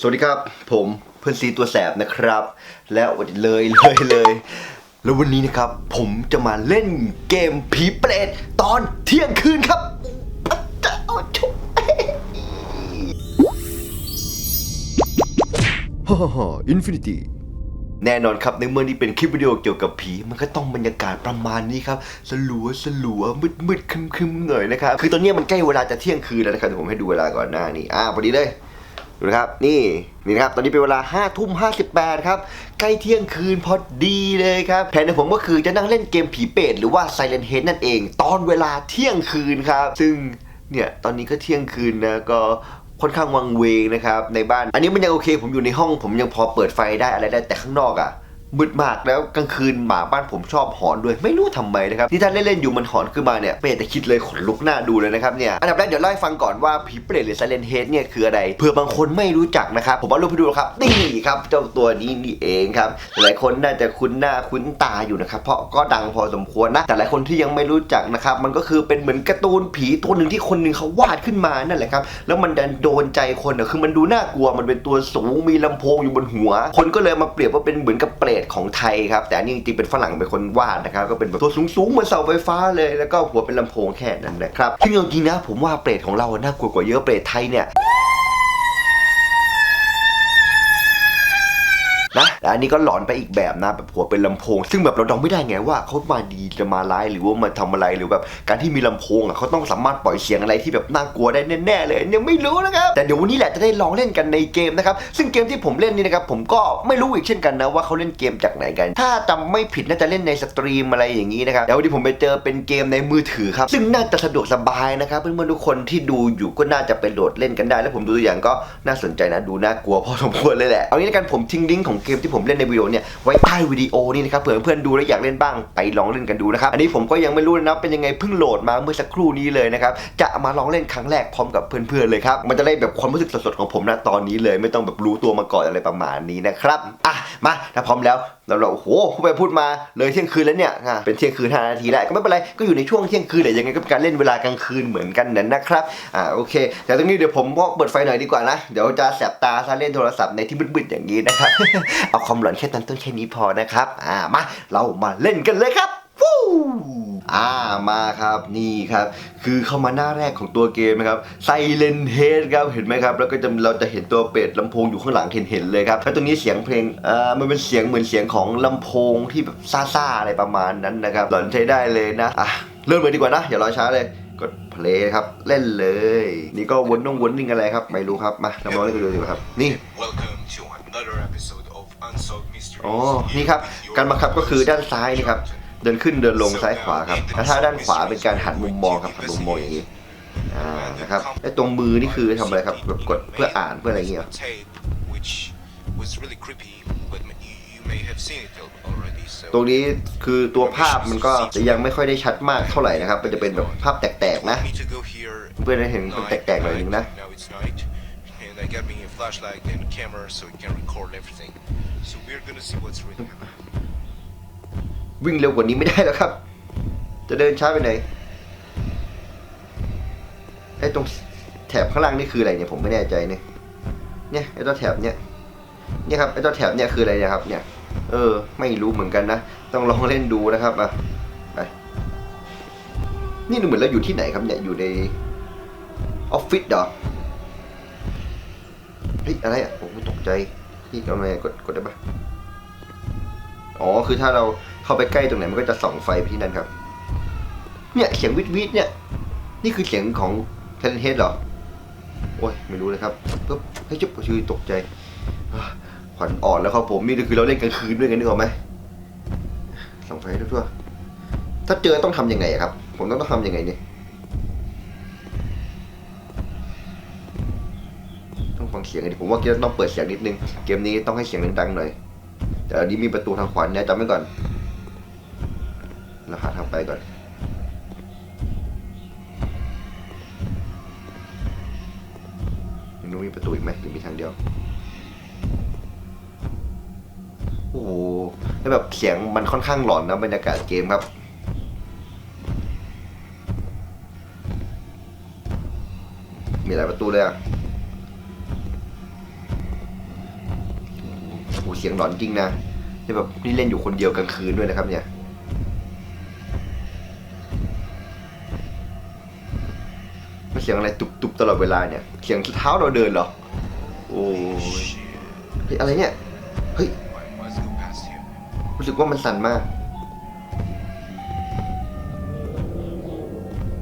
สวัสดีครับ ผมเพื่อนซีตัวแสบนะครับ แล้ววันนี้เลยเลยเลย แล้ววันนี้นะครับ ผมจะมาเล่นเกมผีเปรตตอนเที่ยงคืนครับเอาชุบฮ่าฮ่าอินฟินิตี้แน่นอนครับในเมื่อนี้เป็นคลิปวิดีโอเกี่ยวกับผี มันก็ต้องบรรยากาศประมาณนี้ครับ สลัวสลัวมืดมืดคึมคึมๆหน่อยนะครับ คือตอนนี้มันใกล้เวลาจะเที่ยงคืนแล้วนะครับเดี๋ยวผมให้ดูเวลาก่อนหน้านี้อ่าพอดีเลย ดูนะครับนี่นี่นะครับตอนนี้เป็นเวลา5้าทุ่มห้าสิบแปดครับใกล้เที่ยงคืนพอดีเลยครับแผนของผมก็คือจะนั่งเล่นเกมผีเปรตหรือว่า Silent Head นั่นเอง ตอนเวลาเที่ยงคืนครับ ซึ่งเนี่ยตอนนี้ก็เที่ยงคืนนะก็ค่อนข้างวังเวงนะครับในบ้าน อันนี้มันยังโอเค ผมอยู่ในห้องผมยังพอเปิดไฟได้อะไรได้แต่ข้างนอกอะ่ะ มืดมากแล้วกลางคืนหมาบ้านผมชอบหอนด้วยไม่รู้ทำไมนะครับที่ท่านเล่นๆอยู่มันหอนขึ้นมาเนี่ยไม่อยากจะคิดเลยขนลุกหน้าดูเลยนะครับเนี่ยอันดับแรกเดี๋ยวเล่าให้ฟังก่อนว่าผีเปรตหรือ Silent Head เนี่ยคืออะไรเผื่อบางคนไม่รู้จักนะครับผมเอารูปให้ดูครับนี่ครับเจ้าตัวนี้นี่เองครับหลายคนน่าจะคุ้นหน้าคุ้นตาอยู่นะครับเพราะก็ดังพอสมควรนะแต่หลายคนที่ยังไม่รู้จักนะครับมันก็คือเป็นเหมือนการ์ตูนผีตัวหนึ่งที่คนหนึ่งเขาวาดขึ้นมานั่นแหละครับแล้วมันดันโดนใจคนอะคือมันดูน่ากลัวมันเป็นตัวสูงมีลำโพงอยู่บนหัว คนก็เลยมาเปรียบว่าเป็นเหมือนกับเปรตของไทยครับ แต่อันนี้จริงๆเป็นฝรั่งเป็นคนวาดนะครับ ก็เป็นแบบตัวสูงๆเหมือนเสาไฟฟ้าเลย แล้วก็หัวเป็นลำโพงแค่นั้นนะครับซึ่งจริงๆนะผมว่าเปรตของเราน่ากลัวกว่าเยอะเปรตไทยเนี่ย นะแต่อันนี้ก็หลอนไปอีกแบบนะแบบหัวเป็นลำโพง ซึ่งแบบเราเดาไม่ได้ไงว่าเขามาดีจะมาร้ายหรือว่ามาทำอะไรหรือแบบการที่มีลำโพงอะเขาต้องสามารถปล่อยเสียงอะไรที่แบบน่ากลัวได้แน่ๆเลยยังไม่รู้นะครับแต่เดี๋ยววันนี้แหละจะได้ลองเล่นกันในเกมนะครับซึ่งเกมที่ผมเล่นนี่นะครับผมก็ไม่รู้อีกเช่นกันนะว่าเขาเล่นเกมจากไหนกัน ถ้าจำไม่ผิดน่าจะเล่นในสตรีมอะไรอย่างนี้นะครับแล้ววันนี้ผมไปเจอเป็นเกมในมือถือครับซึ่งน่าจะสะดวกสบายนะครับเพื่อนๆทุกคนที่ดูอยู่ก็น่าจะไปโหลดเล่นกันได้ แล้วผมดูตัวอย่างก็น่าสนใจนะดูน่ากลัวพอสมควรเลยแหละเอางี้ล้วกันผมทิ้งลิงก์ของเกมที่ผมเล่นในวิดีโอเนี่ยไว้ใต้วิดีโอนี่นะครับเผื่อเพื่อนๆดูแล้วอยากเล่นบ้างไปลองเล่นกันดูนะครับอันนี้ผมก็ยังไม่รู้นะเป็นยังไงเพิ่งโหลดมาเมื่อสักครู่นี้เลยนะครับจะมาลองเล่นครั้งแรกพร้อมกับเพื่อนๆเลยครับมันจะได้แบบความรู้สึกสดๆของผมนะตอนนี้เลย ไม่ต้องแบบรู้ตัวมาก่อนอะไรประมาณนี้นะครับอะมาถ้าพร้อมแล้วเราเราโอ้โหพูดไปพูดมาเลยเที่ยงคืนแล้วเนี่ยอะเป็นเที่ยงคืนห้านาทีแล้วก็ไม่เป็นไรก็อยู่ในช่วงเที่ยงคืนเลยยังไงก็เป็นการเล่นเวลากลางคืนเหมือนกันนั่นนะครับอ่าโอเค แต่ตรงนี้เดี๋ยวผมก็เปิดไฟหน่อยดีกว่านะ เดี๋ยวจะแสบตาซะเล่นโทรศัพท์ในที่มืดๆอย่างนี้นะครับเอาความหลอนแค่นั้นต้นแค่นี้พอนะครับอ่ามาเรามาเล่นกันเลยครับฟูอ่ามาครับนี่ครับ คือเข้ามาหน้าแรกของตัวเกมนะครับไซเลนเฮดครับเห็นไหมครับ แล้วก็จะเราจะเห็นตัวเป็ดลำโพงอยู่ข้างหลังเห็นเห็นเลยครับแล้วตรงนี้เสียงเพลงอ่ามันเป็นเสียงเหมือนเสียงของลำโพงที่แบบซ่าๆอะไรประมาณนั้นนะครับหลอนใช้ได้เลยนะอะเริ่มเลยดีกว่านะอย่ารอช้าเลยกดเพลย์ครับเล่นเลย นี่ก็วนน้องวนนิ่งอะไรครับไม่รู้ครับมาเรามาเล่นกันดูดีกว่าครับนี่ อ๋อ นี่ครับ การบังคับก็คือด้านซ้ายนี่ครับ เดินขึ้นเดินลงซ้ายขวาครับแล้วถ้าด้านขวาเป็นการหันมุมมองครับหันมุมมองอย่างนี้ อ่า นะครับไอ้วตรงมือนี่คือทำอะไรครับแบบกดเพื่ออ่านเพื่ออะไรเงี้ย ตรงนี้คือตัวภาพมันก็จะยังไม่ค่อยได้ชัดมากเท่าไหร่นะครับ มันจะเป็นแบบภาพแตกๆนะ เพื่อนได้เห็นเป็นแตกๆหน่อยนึงนะ and I got me a flashlight and a camera so we can record everything. So we're gonna see what's really happening. วิ่งเร็วกว่านี้ไม่ได้แล้วครับ จะเดินช้าไปไหนไอ้ตรงแถบข้างล่างนี่คืออะไรเนี่ยผมไม่แน่ใจเนี่ยเนี่ยไอ้ตัวแถบเนี่ยเนี่ยครับไอ้ตัวแถบเนี่ยคืออะไรนี่ยครับ เนี่ย เออ ไม่รู้เหมือนกันนะต้องลองเล่นดูนะครับอะไปนี่ดูเหมือนเราอยู่ที่ไหนครับเนี่ยอยู่ในออฟฟิศเหรอเฮ้ยอะไรอะผมตกใจี่ทำไมกดกดได้ปะอ๋อคือถ้าเราเข้าไปใกล้ตรงไหนมันก็จะส่องไฟไปที่นั่นครับ เนี่ยเสียงวิทวิทเนี่ย นี่คือเสียงของเทนเฮดเหรอโอ้ยไม่รู้เลยครับปุ๊บเฮ้ยจุ๊บชื่อตกใจขวัญอ่อนแล้วครับผมนี่คือเราเล่นกลางคืนด้วยกันนึกออกไหมส่องไฟทั่วๆถ้าเจอต้องทำยังไงครับ ผมต้องต้องทำยังไงเนี่ย สียงดิผมว่าเกมต้องเปิดเสียงนิดนึง เกมนี้ต้องให้เสียงดังๆหน่อย แต่อันนี้มีประตูทางขวาเนี่ยจำไว้ก่อนเราหาทางไปก่อน ยังรู้มีประตูอีกไหมหรือมีทางเดียว โอ้โหแล้วแบบเสียงมันค่อนข้างหลอนนะบรรยากาศเกมครับมีหลายประตูเลยอะ โห เสียงหลอนจริงนะนี่แบบนี่เล่นอยู่คนเดียวกลางคืนด้วยนะครับ เนี่ยมันเสียงอะไรตุบๆตลอดเวลาเนี่ย เสียงเท้าเราเดินเหรอ โอ้ยเฮ้ยอะไรเนี่ย เฮ้ย รู้สึกว่ามันสั่นมาก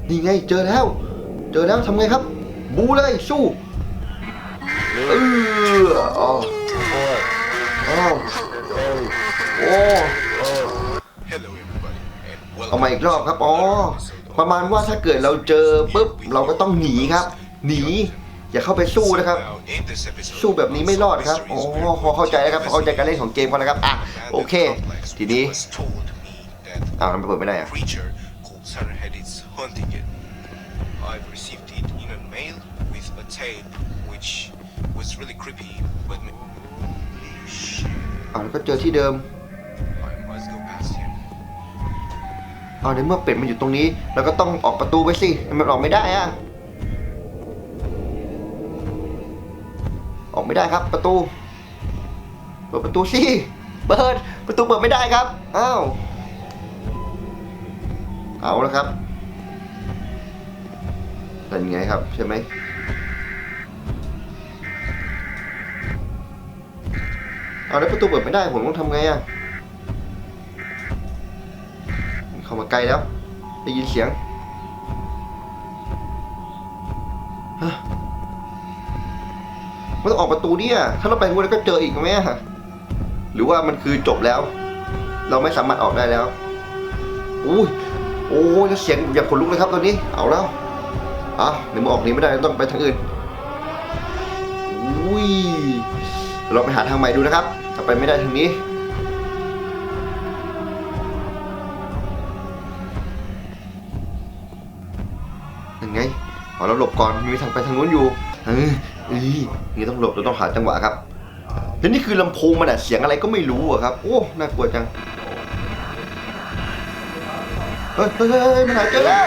นี่ไง เจอแล้ว เจอแล้วทำไงครับ บูเลยสู้ เอออ๋อ เอามาอีกรอบครับ อ๋อ ประมาณว่าถ้าเกิดเราเจอปุ๊บเราก็ต้องหนีครับ หนี อย่าเข้าไปสู้นะครับ สู้แบบนี้ไม่รอดครับ อ๋อพอเข้าใจแล้วครับพอเข้าใจการเล่นของเกมเขาแล้วครับ อะ โอเค ทีนี้อ้าวทำไมเปิดไม่ได้อะ I've received it in a mail with a tape, which was really creepy, but อ้าก็เจอที่เดิม เอาในเมื่อเป็ดมันอยู่ตรงนี้เราก็ต้องออกประตูไปสิมมันออกไม่ได้อะออกไม่ได้ครับ ประตู เปิดประตูสิเปิดประตูเปิดไม่ได้ครับอ้าวเอาแล้วครับเป็นไงครับใช่ไหมเอาแล้วประตูเปิดไม่ได้ผมต้องทำไงอะามาใกลแล้ว ได้ยินเสียงฮะมันต้องออกประตูเนี่ยถ้าเราไปงูแล้วก็เจออีกไหมอะหรือว่ามันคือจบแล้ว เราไม่สามารถออกได้แล้วอุ้ยโอ้ยแล้วเสียงอย่าขนลุกเลยครับตอนนี้เอาแล้วอะเดี๋ยวมันออกนี้ไม่ได้ต้องไปทางอื่นอุ้ยเราไปหาทางใหม่ดูนะครับถ้าไปไม่ได้ทางนี้ เราหลบก่อนมีทางไปทางนู้นอยู่เอออีนี่ต้องหลบเราต้องหาจังหวะครับแล้วนี่คือลำโพงมันอะเสียงอะไรก็ไม่รู้อะครับโอ้น่ากลัวจังเฮ้ยเฮ้ยมันหายใจแล้ว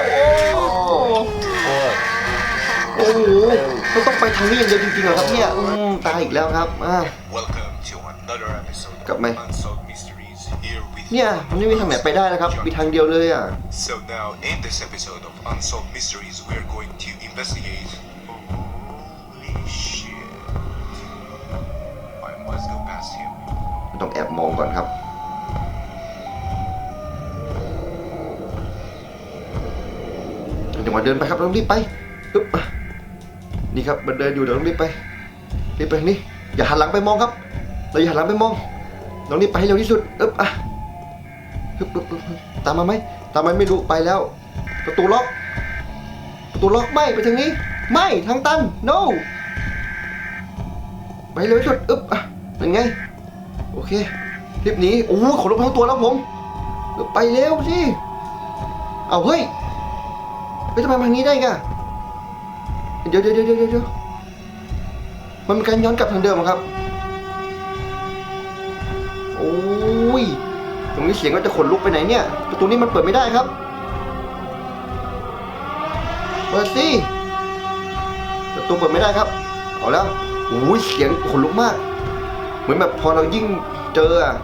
โอ้โอ้โหเราต้องไปทางนี้อย่างเดียวจริงๆเหรอครับเนี่ยอืมตายอีกแล้วครับอ่า Welcome to another episode Cặp of mày. Unsolved Mysteries here with เนี่ยมันไม่มีทางไหนไปได้นะครับมีทางเดียวเลยอะ So now, in this episode of Unsolved Mysteries, we're going to investigate. Holy shit! I must go past him. ต้องแอบมองก่อนครับ จังหวะเดินไปครับราต้องรีบไปปึ๊บอะนี่ครับมันเดินอยู่เดี๋ยวต้องรีบไปรีบไปนี้อย่าหันหลังไปมองครับ เราอย่าหันหลังไปมองต้องรีบไปให้เร็วที่สุดอึ๊บอะปึ๊บปึ๊บปึ๊บปึ๊บตามมาไหมตามมาไม่รู้ไปแล้ว ประตูล็อก ประตูล็อกไม่ไปทางนี้ ไม่ทางตัน no ไปเร็วสุดอึ๊บอะเป็นไง โอเครีบหนีโอ้ขนลุกทั้งตัวแล้วผมไปเร็วสิเอาเฮ้ยไปทำไมทางนี้ได้ไงเดี๋ยวเดี๋ยวเดี๋ยวเดี๋ยวเดี๋ยวมันเป็นการย้อนกลับทางเดิมครับ โอ้ยตรงนี้เสียงก็จะขนลุกไปไหนเนี่ย ประตูนี้มันเปิดไม่ได้ครับ เปิดสิประตูเปิดไม่ได้ครับ เอาแล้วโอ้ยเสียงขนลุกมาก เหมือนแบบพอเรายิ่งเจออะ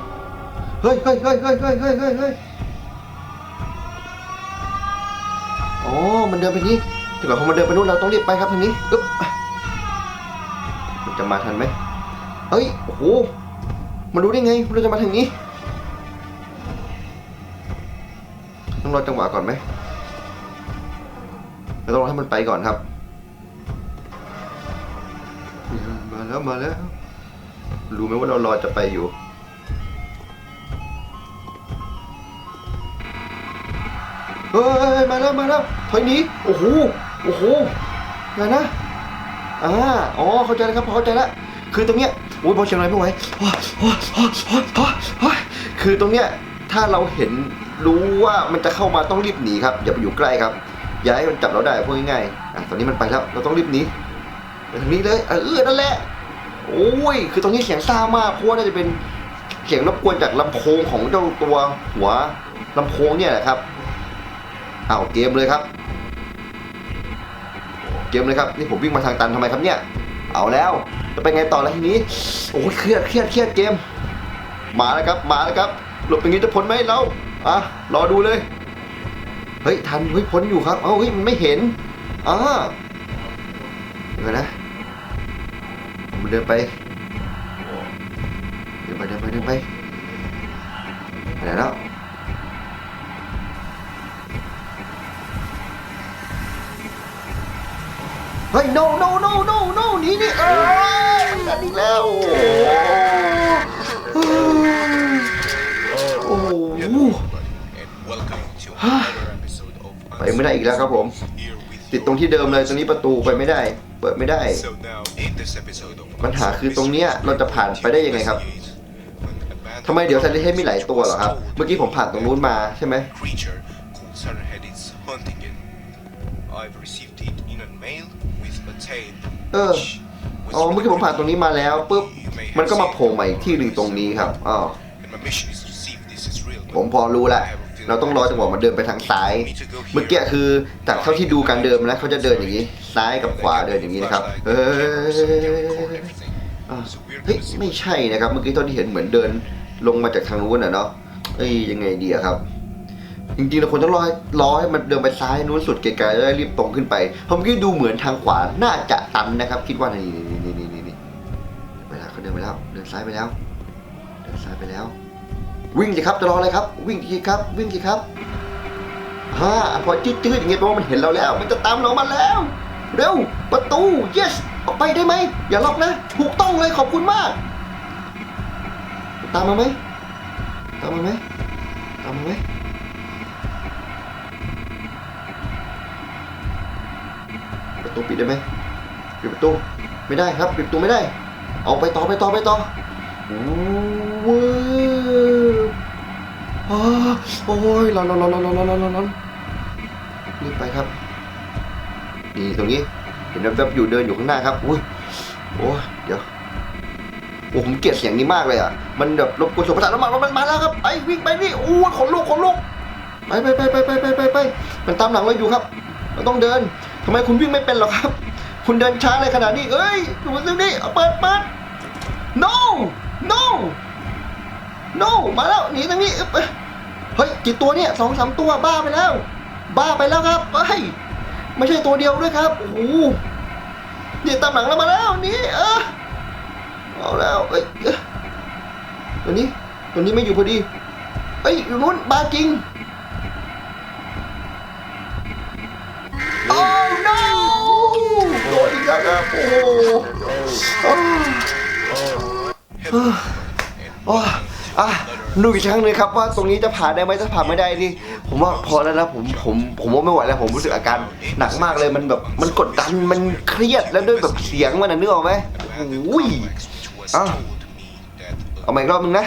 เฮ้ยเฮ้ยเฮ้ยเฮ้ยเฮ้ยเฮ้ยเฮ้ยเฮ้ยอ๋อมันเดินไปนี้แต่ก่อนพอมันเดินไปนู้นเราต้องรีบไปครับทางนี้อึ๊บมันจะมาทันไหมเฮ้ยโอ้โหมันรู้ได้ไงเราจะมาทางนี้ต้องรอจังหวะก่อนไหม เราต้องรอให้มันไปก่อนครับ มาแล้วมาแล้ว รู้ไหมว่าเรารอจะไปอยู่ เฮ้ยมาแล้วมาแล้วถอยหนีโอ้โหโอ้โหอย่านะอ่าอ๋อเข้าใจแล้วครับเข้าใจแล้วคือตรงเนี้ยโอ้ยพอเชียงรายไม่ไหวโอ้ยโอ้ยโอ้ยโอ้ยโอ้ยโอ้ยคือตรงเนี้ยถ้าเราเห็นรู้ว่ามันจะเข้ามาต้องรีบหนีครับ อย่าไปอยู่ใกล้ครับ อย่าให้มันจับเราได้พูดง่ายๆอะตอนนี้มันไปแล้วเราต้องรีบหนีไปทางนี้เลยเออนั่นแหละโอ้ยคือตรงนี้เสียงซ่ามากเพราะว่าน่าจะเป็นเสียงรบกวนจากลำโพงของเจ้าตัวหัวลำโพงเนี่ยแหละครับเอาเกมเลยครับ เกมเลยครับนี่ผมวิ่งมาทางตันทำไมครับเนี่ย เอาแล้วจะไปไงต่อแล้วทีนี้โอ้ยเครียดเครียดเครียดเกม มาแล้วครับมาแล้วครับหลบอย่างนี้จะพ้นไหมเราอะรอดูเลย เฮ้ยทันเฮ้ยพ้นอยู่ครับ เอ้าเฮ้ยมันไม่เห็นอ่าเดี๋ยวก่อนนะผมเดินไปเดินไปเดินไปเดินไปไปไหนแล้วเฮ้ย no no no no no หนี่นี่เออมันดันอีกแล้ว โอ้โห Hello, everybody, and welcome to another episode of ไม่ได้อีกแล้วครับผม ติดตรงที่เดิมเลยตรงนี้ประตูไปไม่ได้ เปิดไม่ได้ ปัญหาคือตรงเนี้ยเราจะผ่านไปได้ยังไงครับทำไมเดี๋ยวไซเลนเฮดมีหลายตัวเหรอครับ เมื่อกี้ผมผ่านตรงนู้นมาใช่ไหม I've received it in a mail with a tape. เอออ๋อเมื่อกี้ผมผ่านตรงนี้มาแล้วปุ๊บมันก็มาโผล่มาอีกที่หนึ่งตรงนี้ครับอ๋อผมพอรู้ละ เราต้องรอจังหวะมันเดินไปทางซ้าย เมื่อกี้คือจากเท่าที่ดูการเดินนะเขาจะเดินอย่างนี้ซ้ายกับขวาเดินอย่างนี้นะครับเฮ้ยอะเฮ้ยไม่ใช่นะครับ เมื่อกี้ตอนที่เห็นเหมือนเดินลงมาจากทางนู้นอะเนาะเอ้ยยังไงดีอะครับ จริงๆเราควรต้องรอให้รอให้มันเดินไปซ้ายนู้นสุดไกลๆแล้วรีบตรงขึ้นไปเพราะเมื่อกี้ดูเหมือนทางขวาน่าจะตันนะครับ คิดว่านี่นี่นี่นี่นี่นี่ไปแล้วเขาเดินไปแล้ว เดินซ้ายไปแล้ว เดินซ้ายไปแล้ว วิ่งสิครับจะรออะไรครับ วิ่งสิครับ วิ่งสิครับฮ่าพอจืดๆอย่างเงี้ยแปลว่ามันเห็นเราแล้ว มันจะตามเรามาแล้ว เร็วประตู yes ออกไปได้ไหมอย่าล็อกนะ ถูกต้องเลยขอบคุณมาก ตามมาไหมตามมาไหมตามมาไหมประตูปิดได้ไหมปิดประตูไม่ได้ครับปิดประตูไม่ได้ เอาไปต่อไปต่อไปต่อโอ้เว้ยอ้า โอ้ยร้อนร้อนร้อนร้อนร้อนร้อนร้อนร้อนรีบไปครับนี่ตรงนี้ เห็นแวบๆอยู่เดินอยู่ข้างหน้าครับ อุ้ย โอ้ยเดี๋ยว โอ้ผมเกลียดเสียงนี้มากเลยอะ มันแบบรบกวนสุขภาพแล้วมามันมาแล้วครับ ไปวิ่งไปนี่โอ้ยขนลุกขนลุกไปไปไปไปไปไปไปไปมันตามหลังเราอยู่ครับเราต้องเดินทำไมคุณวิ่งไม่เป็นหรอครับ คุณเดินช้าเลยขนาดนี้ เอ้ยดูมันซึ่งนี่เปิดเปิด no no no มาแล้วหนีทางนี้อึ๊บเฮ้ย กี่ตัวเนี่ยสองสามตัวบ้าไปแล้ว บ้าไปแล้วครับเฮ้ยไม่ใช่ตัวเดียวด้วยครับโอ้โหเนี่ยตามหลังเรามาแล้วนี่เออเอาแล้วเอ้ยตัวนี้ตัวนี้ไม่อยู่พอดีเอ้ยอยู่นู้นบ้าจริงโอ้ no โดนอีกแล้วครับโอ้โหอ้าวอ้าวอะ ดูอีกครั้งหนึงครับว่าตรงนี้จะผ่านได้ไหมถ้าผ่านไม่ได้นี่ผมว่าพอแล้วนะผมผมผมว่าไม่ไหวแล้วผมรู้สึกอาการหนักมากเลยมันแบบมันกดดันมันเครียดแล้วด้วยแบบเสียงมันนะนึกออกไหมโอ้ย Ah. เอาใหม่อีกรอบนึงนะ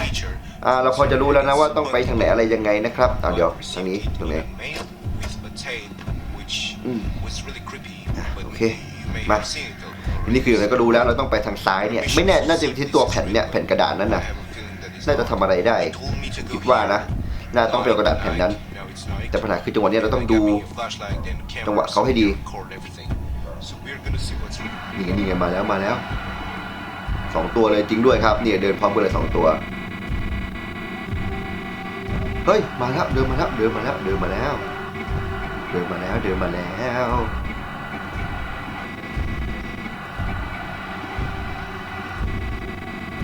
อ่าเราพอจะรู้แล้วนะว่าต้องไปทางไหนอะไรยังไงนะครับเอาเดี๋ยวทางนี้ตรงไหนอืมโอเค มาอันนี้คืออย่างไรก็รู้แล้วเราต้องไปทางซ้ายเนี่ย ไม่แน่น่าจะเป็นที่ตัวแผ่นเนี่ยแผ่นกระดาษนั้นนะ น่าจะทำอะไรได้คิดว่านะน่าต้องเป็นกระดาษแผ่นนั้น แต่ปัญหาคือจังหวะนี้เราต้องดูจังหวะเขาให้ดีนี่ไงนี่ไงมาแล้วมาแล้วสองตัวเลยจริงด้วยครับเนี่ยเดินพร้อมกันเลยสองตัวเฮ้ยมาแล้วเดินมาแล้วเดินมาแล้วเดินมาแล้วเดินมาแล้วเดินมาแล้ว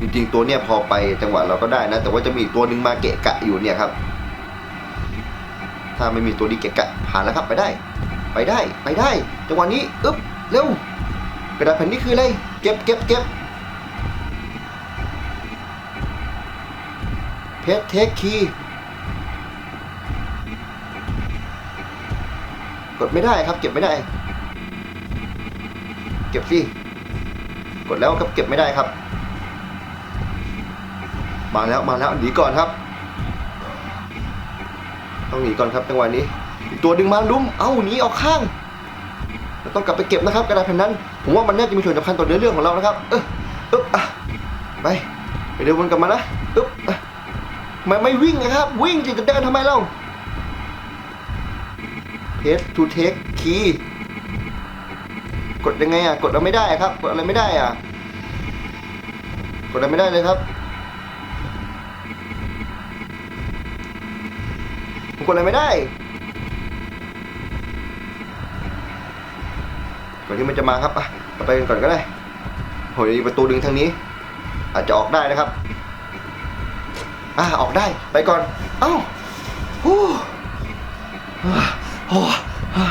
จริงๆตัวเนี้ยพอไปจังหวะเราก็ได้นะ แต่ว่าจะมีอีกตัวหนึ่งมาเกะกะอยู่เนี่ยครับ ถ้าไม่มีตัวนี้เกะกะผ่านแล้วครับไปได้ ไปได้ไปได้ จังหวะนี้อึ๊บเร็วกระดาษแผ่นนี้คืออะไรเก็บเก็บเก็บเพชรเทคคีกดไม่ได้ครับ เก็บไม่ได้ เก็บสิกดแล้วครับเก็บไม่ได้ครับ มาแล้วมาแล้วหนีก่อนครับ ต้องหนีก่อนครับจังหวะนี้ ตัวหนึ่งมาลุ้มเอ้าหนีออกข้างเราต้องกลับไปเก็บนะครับกระดาษแผ่นนั้น ผมว่ามันน่าจะมีส่วนสำคัญต่อเนื้อเรื่องของเรานะครับ เอออึ๊บอะไปไปเดินวมันกลับมานะอึ๊บอะไมไม่วิ่งนะครับ วิ่งจิจะเดินทำไมเล่าเพจทูเทคคีกดยังไงอะ กดเราไม่ได้ครับ กดอะไรไม่ได้อะ กดอะไรไม่ได้เลยครับ ผมกดอะไรไม่ได้ก่อนที่มันจะมาครับอะไปกันก่อนก็ได้โหยประตูดึงทางนี้ อาจจะออกได้นะครับอะออกได้ไปก่อน เอ้าฮู้โอ้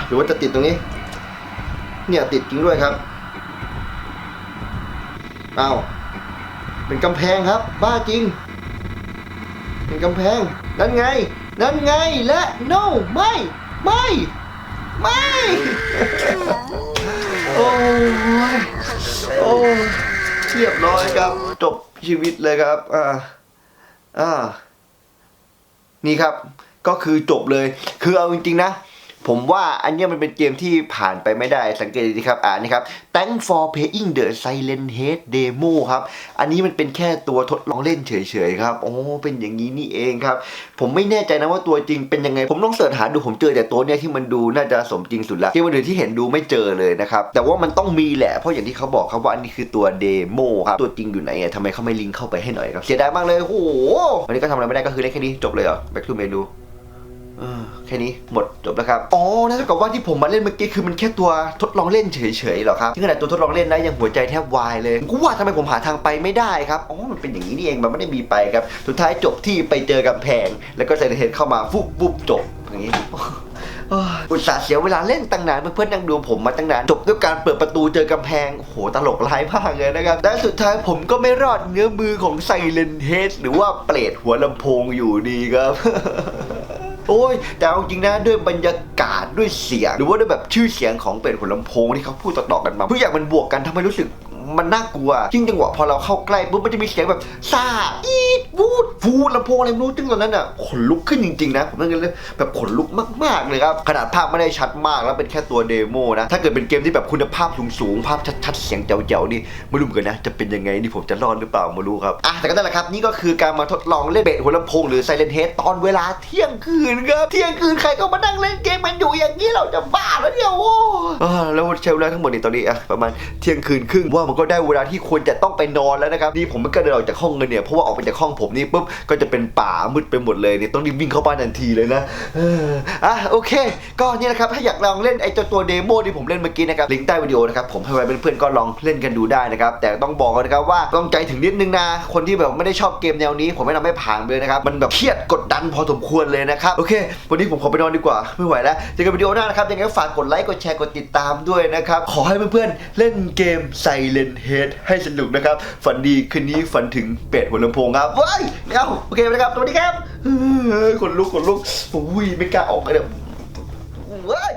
หรือว่าจะติดตรงนี้ เนี่ยติดจริงด้วยครับเอ้าเป็นกำแพงครับ บ้าจริง เป็นกำแพงนั่นไง นั่นไงและ no ไม่ ไม่ ไม่ โอ้ยโอ้ยเรียบร้อยครับ จบชีวิตเลยครับ อ่า อ่า นี่ครับ ก็คือจบเลย คือเอาจริงๆนะ ผมว่าอันเนี้ยมันเป็นเกมที่ผ่านไปไม่ได้สังเกตดีครับอ่านี่ครับ Thank for playing the Silent Head Demo ครับ อันนี้มันเป็นแค่ตัวทดลองเล่นเฉยๆครับโอ้เป็นอย่างนี้นี่เองครับ ผมไม่แน่ใจนะว่าตัวจริงเป็นยังไง ผมลองเสิร์ชหาดูผมเจอแต่ตัวเนี้ยที่มันดูน่าจะสมจริงสุดละเกมอื่นที่เห็นดูไม่เจอเลยนะครับ แต่ว่ามันต้องมีแหละ เพราะอย่างที่เขาบอกครับว่าอันนี้คือตัวเดโมครับ ตัวจริงอยู่ไหนอะทำไมเขาไม่ลิงก์เข้าไปให้หน่อยครับ เสียดายมากเลยโอ้โหวันนี้ก็ทำอะไรไม่ได้ก็คือเล่นแค่นี้จบเลยเหรอ back to menu เออแค่นี้หมดจบแล้วครับ อ๋อนั่นเท่ากับว่าที่ผมมาเล่นเมื่อกี้คือมันแค่ตัวทดลองเล่นเฉยๆหรอครับที่ขนาดตัวทดลองเล่นนะยังหัวใจแทบวายเลยกูว่าทำไมผมหาทางไปไม่ได้ครับอ๋อมันเป็นอย่างนี้นี่เองมันไม่ได้มีไปครับสุดท้ายจบที่ไปเจอกำแพง แล้วก็ใส่เทนเข้ามาฟุบฟุบจบอย่างนี้อุตส่าห์เสียเวลาเล่นตั้งนานเพื่อนๆนั่งดูผมมาตั้งนานจบด้วยการเปิดประตูเจอกำแพงโหตลกร้ายมากเลยนะครับและสุดท้ายผมก็ไม่รอดเงื้อมือของไซเลนเฮดหรือว่าเปรตหัวลำโพงอยู่ดีครับ โอ้ยแต่เอาจริงนะด้วยบรรยากาศด้วยเสียง หรือว่าด้วยแบบชื่อเสียงของเป็ดหัวลำโพงที่เขาพูดต่อๆกันมาทุกอย่างมันบวกกันทำให้รู้สึกมันน่ากลัวยิ่งจังหวะพอเราเข้าใกล้ปุ๊บมันจะมีเสียงแบบซาอี ดวูดฟูดลำโพงอะไรไม่รู้จึงตอนนั้นอะขนลุกขึ้นจริงๆนะผมนั่งเลยแบบขนลุกมากๆเลยครับขนาดภาพไม่ได้ชัดมากแล้วเป็นแค่ตัวเดโมนะถ้าเกิดเป็นเกมที่แบบคุณภาพสูงๆภาพชัดๆเสียงแจ๋วๆนี่ไม่รู้เหมือนกันนะจะเป็นยังไงนี่ผมจะรอดหรือเปล่าไม่รู้ครับอะแต่ก็นั่นแหละครับนี่ก็คือการมาทดลองเล่นเบสหัวลำโพงหรือไซเลนเฮดตอนเวลาเที่ยงคืนครับเที่ยงคืนใครก็มานั่งเล่นเกมมันอยู่อย่างนี้เราจะบ้าแล้วเนี่ยโอ้แล้วใช้เวลาทั้งหมดในตอนนี้อะประมาณเที่ยงคืนครึ่งว่ามันก็ได้เวลาที่ควรจะต้องไปนอนแล้วนะครับนี่ผมไม่กล้าเดินออกจากห้องเลยเนี่ยเพราะว่าออกไปจากห้องผมนี่ปุ๊บก็จะเป็นป่ามืดไปหมดเลยเนี่ยต้องรีบวิ่งเข้าบ้านทันทีเลยนะอะโอเค ก็เนี่ยนะครับ ถ้าอยากลองเล่นไอ้เจ้าตัวเดโมที่ผมเล่นเมื่อกี้นะครับลิงก์ใต้วิดีโอนะครับผมให้ไว้เพื่อนๆก็ลองเล่นกันดูได้นะครับแต่ต้องบอกกันนะครับว่าต้องใจถึงนิดนึงนะคนที่แบบไม่ได้ชอบเกมแนวนี้ ผมไม่นำให้ผ่านเลยนะครับมันแบบเครียดกดดันพอสมควรเลยนะครับโอเค วันนี้ผมขอไปนอนดีกว่าไม่ไหวแล้วเจอกันวิดีโอหน้านะครับยังไงฝากกดไลค์กดแชร์กดติดตามด้วยนะครับขอให้เพื่อนๆเล่นเกม Silent Head ให้สนุกนะครับฝันดีคืนนี้ฝันถึงเป็ดหัวลำโพงครับเฮ้ยไม่เอาโอเคไปนะครับสวัสดีครับเฮ้ยขนลุกขนลุกโอ้ยไม่กล้าออกเลยเนี่ยเว้ย